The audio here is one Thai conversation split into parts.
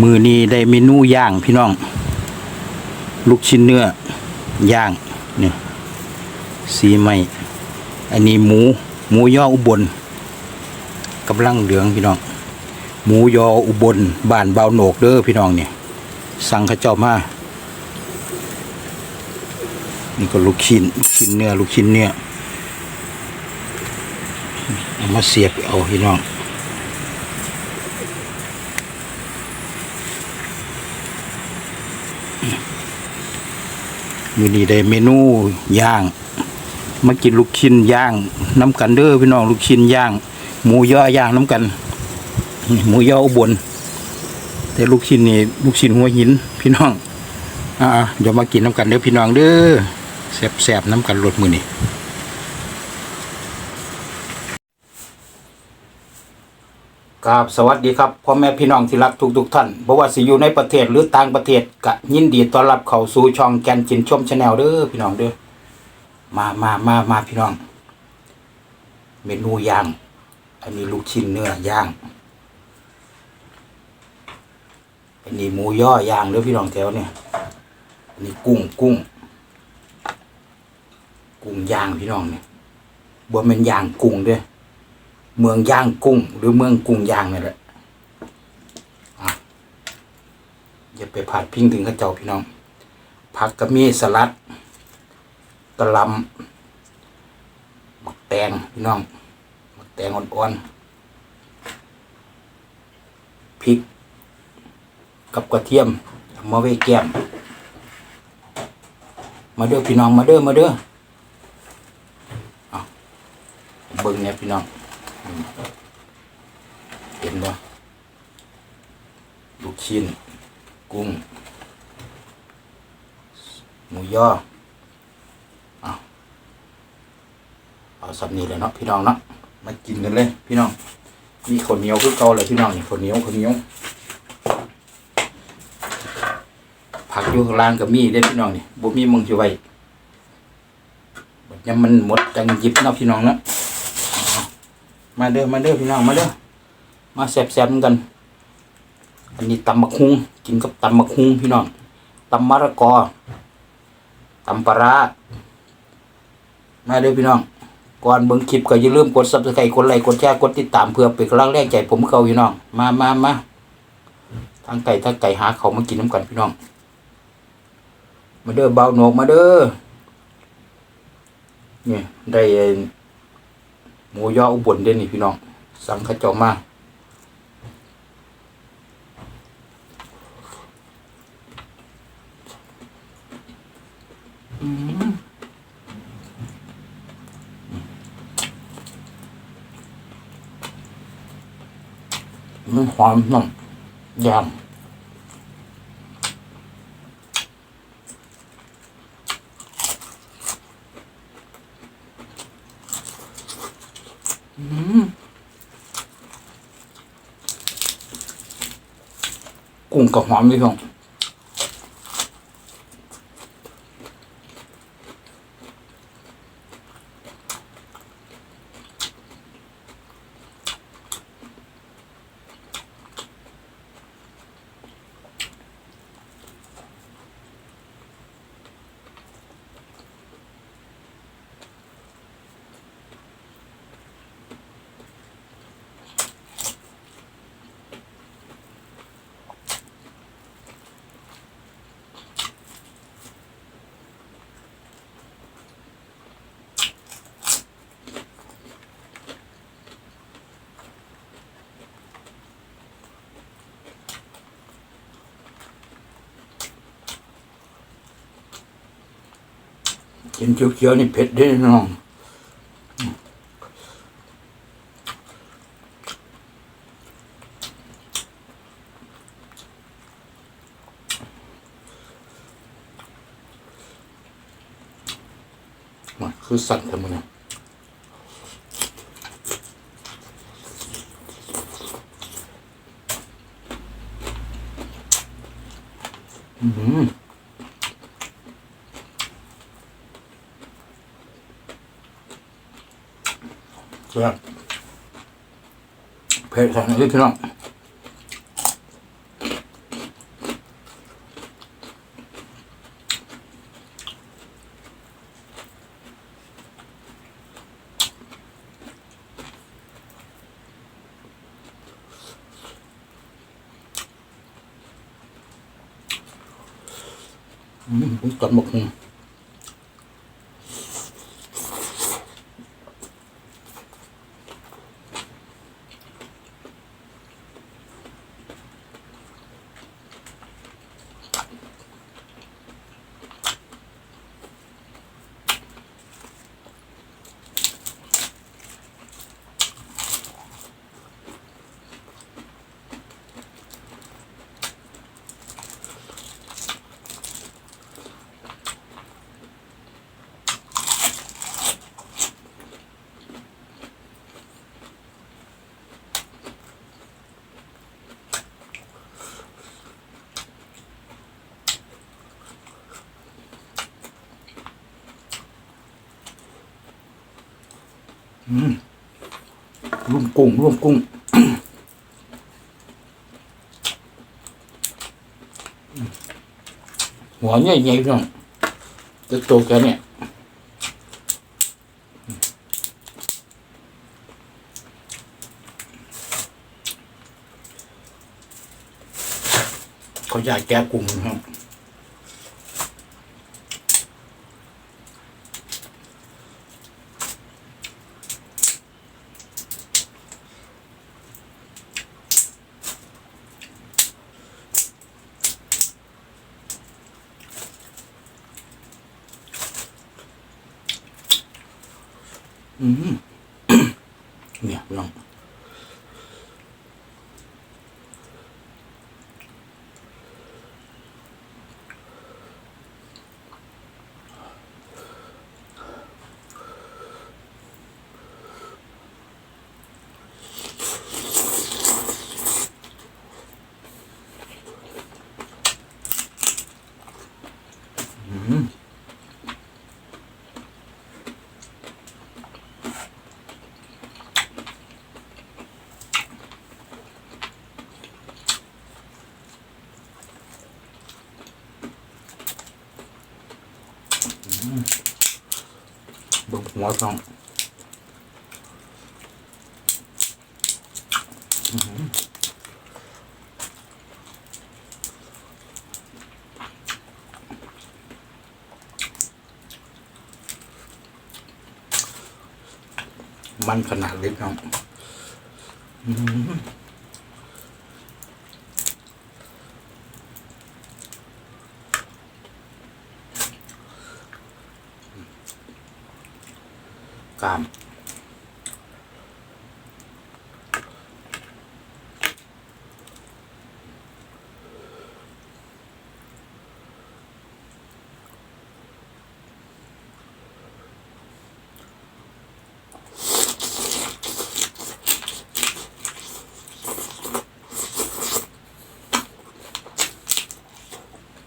มือนี้ได้เมนูย่างพี่น้อง ลูกชิ้นเนื้อย่างเนี่ยสีไหมอันนี้หมู หมูย่ออุบลกำลังเหลืองพี่น้อง หมูยออุบลบ้านเบาโหนกเด้อพี่น้องเนี่ยสั่งข้าเจ้ามานี่ก็ลูกชิ้นลูกชิ้นเนื้อลูกชิ้นเนื้อมาเสียบเอาพี่น้อง มือนี้ได้เมนูย่าง มากินลูกชิ้นย่างน้ำกันเด้อพี่น้องลูกชิ้นย่าง หมูย่อย่างน้ำกัน หมูย่ออุบลแต่ลูกชิ้นนี่ลูกชิ้นหัวหิน พี่น้อง อ่าเดี๋ยวมากินน้ำกันเด้อพี่น้องเด้อแสบๆน้ำกันรดมือนี่ ครับสวัสดีครับพ่อแม่พี่น้องที่รักทุกๆท่านบ่ว่าสิอยู่ในประเทศหรือต่างประเทศก็ยินดีต้อนรับเข้าสู่ช่องแกนจินชมชาแนลเด้อพี่น้องเด้อมามามามาพี่น้อง เมนูย่าง อันนี้ลูกชิ้นเนื้อย่างอันนี้หมูย่อย่างเด้อพี่น้องแถวเนี่ยอันนี้กุ้งกุ้ง กุ้งย่างพี่น้องเนี่ยบ่แม่นย่างกุ้งเด้อ เมืองย่างกุ้ง หรือเมืองกุ้งย่างนี่แหละอย่าไปผาดพิงถึงข้าเจ้าพี่น้อง ผักกระมีสลัดกระลำหมักแตงพี่น้องหมักแตงอ่อนๆพริก กับกระเทียมมาไว้แก้ม มาเด้อพี่น้องมาเด้อมาเด้อเบิ่งเนี่ยพี่น้อง เห็นบ่ลูกชิ้น กุ้ง หมูย่อเอาเอาสับนี้เลยเนาะพี่น้องเนาะมากินกันเลย พี่น้องมีข้าวเหนียวคือเก่าเลยพี่น้องนี่ข้าวเหนียวข้าวเหนียวผักอยู่ข้างล่างก็มีได้พี่น้องนี่บ่มีมึงสิไว้บัดยามมันหมดจังยิบเนาะพี่น้องเนาะ มาเด้อมาเด้อพี่น้องมาเด้อมาแซ่บๆกันอันนี้ตำมะคุงกินกับตำมะคุงพี่น้องตำมะละกอตำปลาร้ามาเด้อพี่น้องก่อนเบิ่งคลิปก็อย่าลืมกด Subscribe กดไลค์กดแชร์กดติดตามเพื่อเป็นกำลังแรงใจผมเขาพี่น้องมามามาทางไก่ทางไก่หาเขามากินน้ำกันพี่น้อง มาเด้อเบาหนกมาเด้อเนี่ยได้ไอ้ หมูยออุบลเด้อนี่พี่น้อง สั่งเข้าเจ้ามาอืมมันหอมน้ำยำ กุ้งกับหอมพี่น้อง กินเขียวๆนี่เผ็ดเด้น้องมันคือสั่นทำไมเนี่ยอืม ครับเผ็ดแข็งนิดพี่น้องอืมกันหมกหนึ่ง ร่วมกุ้งร่วมกุ้งหัวใหญ่ๆพี่น้องจะโตแค่เนี่ยเขาอยากแก้กุ้งนะครับ อืมเหัวซ้องมันขนาดเล็กน้อง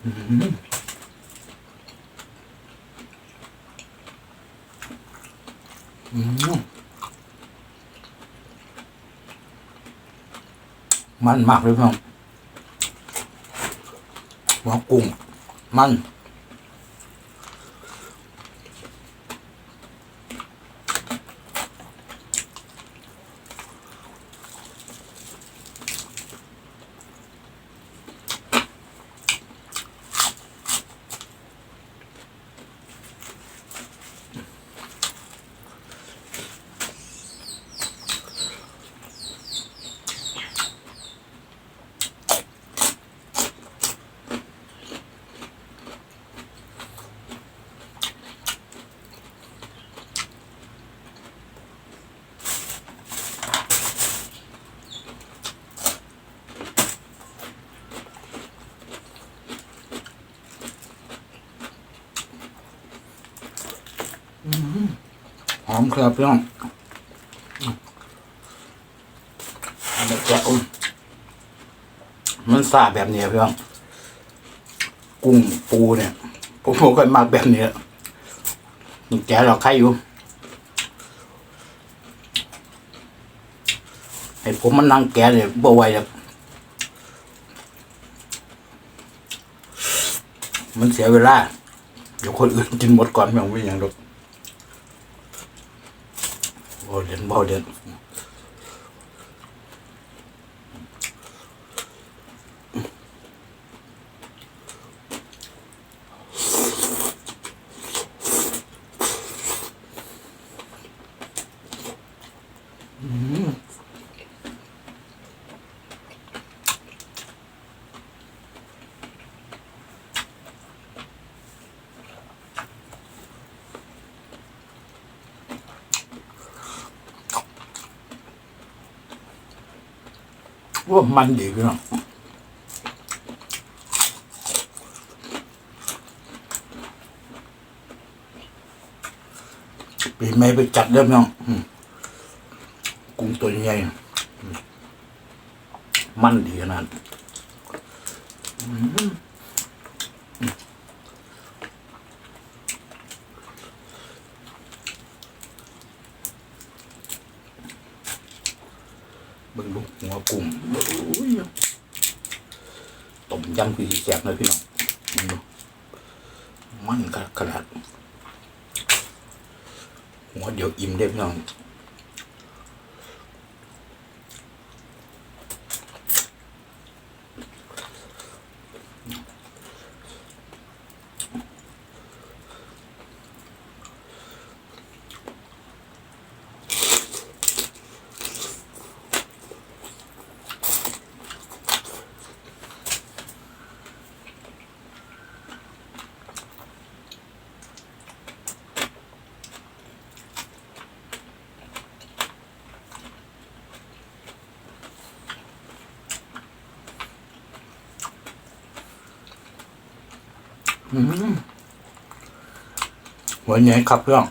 อื้อหือกล้า มันมากเลยพี่น้องหัวกุ้งมัน หอมครับพี่น้องมันนี้แกะอุ่นมันสาบแบบนี้พี่น้อง กุ้งปูเนี่ยผมผมก็มากแบบนี้แกเราใครอยู่ ให้ผมมันนั่งแกเนี่ยบ่ไหวแล้วมันเสียเวลา เดี๋ยวคนอื่นกินหมดก่อนไม่เอาไม่อย่างหรอก บ่เด่นบ่เด่น ว่ามันดีพี่น้องปีใหม่ไปจัดเริ่มน้องกุ้งตัวใหญ่มันดีขนาดอืม เบิ่งลูกหัวกุ้งโอ้ยต้มยำคือสิแซ่บเลยพี่น้องอืมมันขนาดขนาดหัวเดี๋ยวอิ่มได้พี่น้อง วใหญ่ครับเพื่อน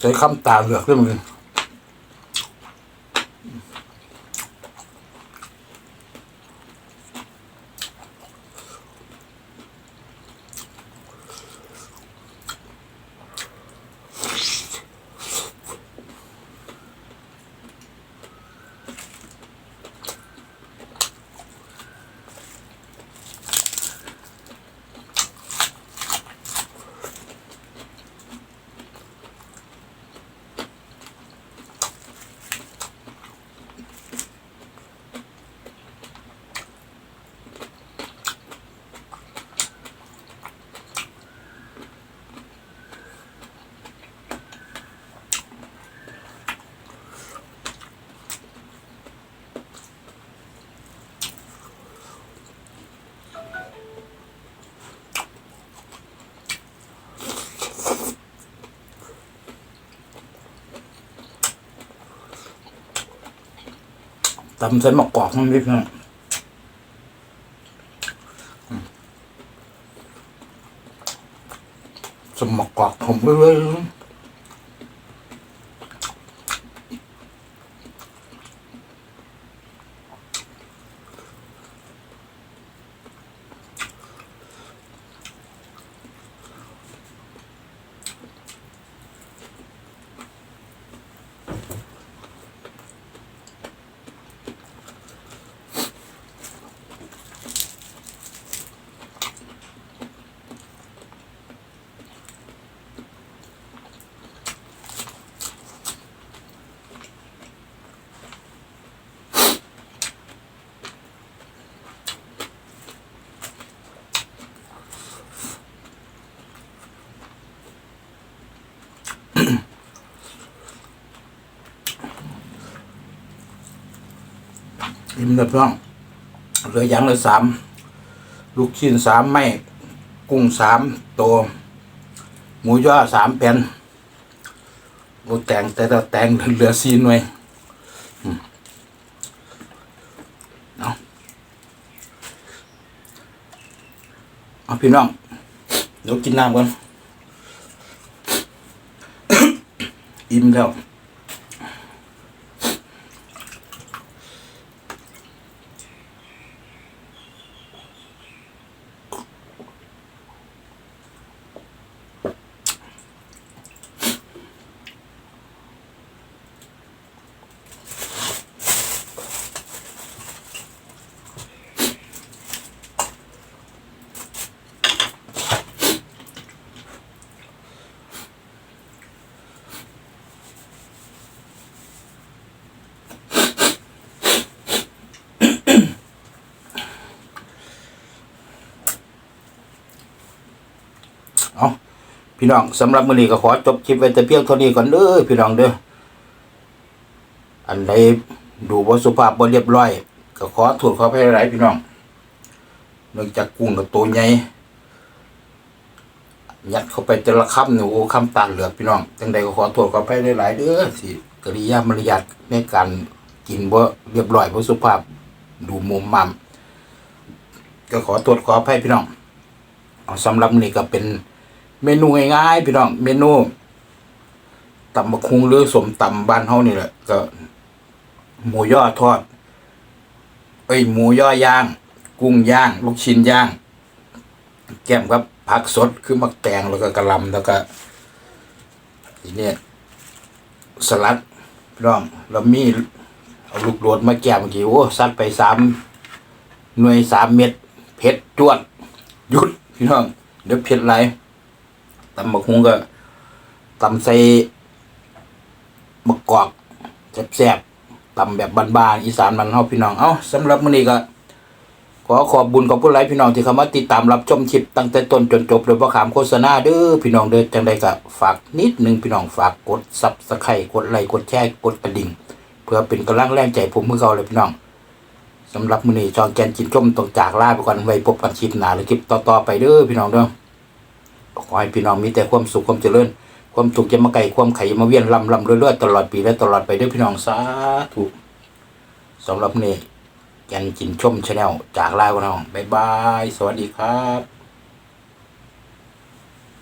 ใช้คำตาเหลือกเรื่องนึง ทำเส้นหมกกรอบนิดนึงสมหมกกอกผมไปเลย อิ่มเลยพี่น้องเหลืออย่างละสามลูกชิ้นสามไม้กุ้งสามตัวหมูย่อสามแผ่นโอ้แต่งแต่เราแต่งเหลือสี่หน่วยเอาเอาพี่น้องเดี๋ยวกินน้ำก่อนอิ่มแล้ว เอา พี่น้องสำหรับมื้อนี้ก็ขอจบคลิปไว้แต่เพียงเท่านี้ก่อนเด้อพี่น้องเด้ออันใดดูบ่สุภาพบ่เรียบร้อย ก็ขอโทษขออภัยหลายพี่น้องเนื่องจากกุ้งกับตัวใหญ่ยัดเข้าไปแต่ละคำเนี่ยโอ้คำตาเหลือพี่น้องจังใดก็ขอโทษขออภัยหลายๆเด้อสิกริยามารยาทในการกินบ่เรียบร้อยบ่สุภาพดูมุมมัมก็ขอโทษขออภัยพี่น้องเอาสำหรับนี่ก็เป็น เมนูง่ายๆพี่น้องเมนูตำบักคุงหรือสมตำบ้านเฮานี่แหละก็ หมูย่อทอด เอ้ยหมูย่อย่างกุ้งย่าง ลูกชิ้นย่าง แก้มครับผักสดคือมักแตงแล้วก็กระลำแล้วก็ทีนี้สลัดพี่น้องแล้วมีเอาลูกโดดมาแก้มเมื่อกี้โอ้ซัดไปสามหน่วยสามเม็ดเผ็ดจวดหยุดพี่น้องเดี๋ยวเผ็ดไร ตำบักฮุงก็ตำใส่มะกอกแซ่บๆตำแบบบานๆอีสานมันเฮาพี่น้องเอ้าสำหรับมื้อนี้ก็ขอขอบบุญกับผู้ไลฟ์พี่น้องที่เข้ามาติดตามรับชมคลิปตั้งแต่ต้นจนจบโดยบ่ขามโฆษณาเด้อพี่น้องเด้อจังใดก็ฝากนิดนึงพี่น้องฝากกด Subscribe กดไลค์กดแชร์กดกระดิ่ง เพื่อเป็นกำลังแรงใจผมเมื่อเก่าเลยพี่น้องสำหรับมื้อนี้จองแกนกินชมต้องจากลาไปก่อนไว้พบกันคลิปหน้าหรือคลิปต่อๆไปเด้อพี่น้องเด้อ ขอให้พี่น้องมีแต่ความสุขความเจริญ ความถูกจะมาไก่ความไข่มาเวียนลำลำเรื่อยๆตลอดปีและตลอดไปด้วยพี่น้องสาธุสำหรับนี้แกนจินชมชาแนลจากลาวน้อง บ๊ายบาย สวัสดีครับ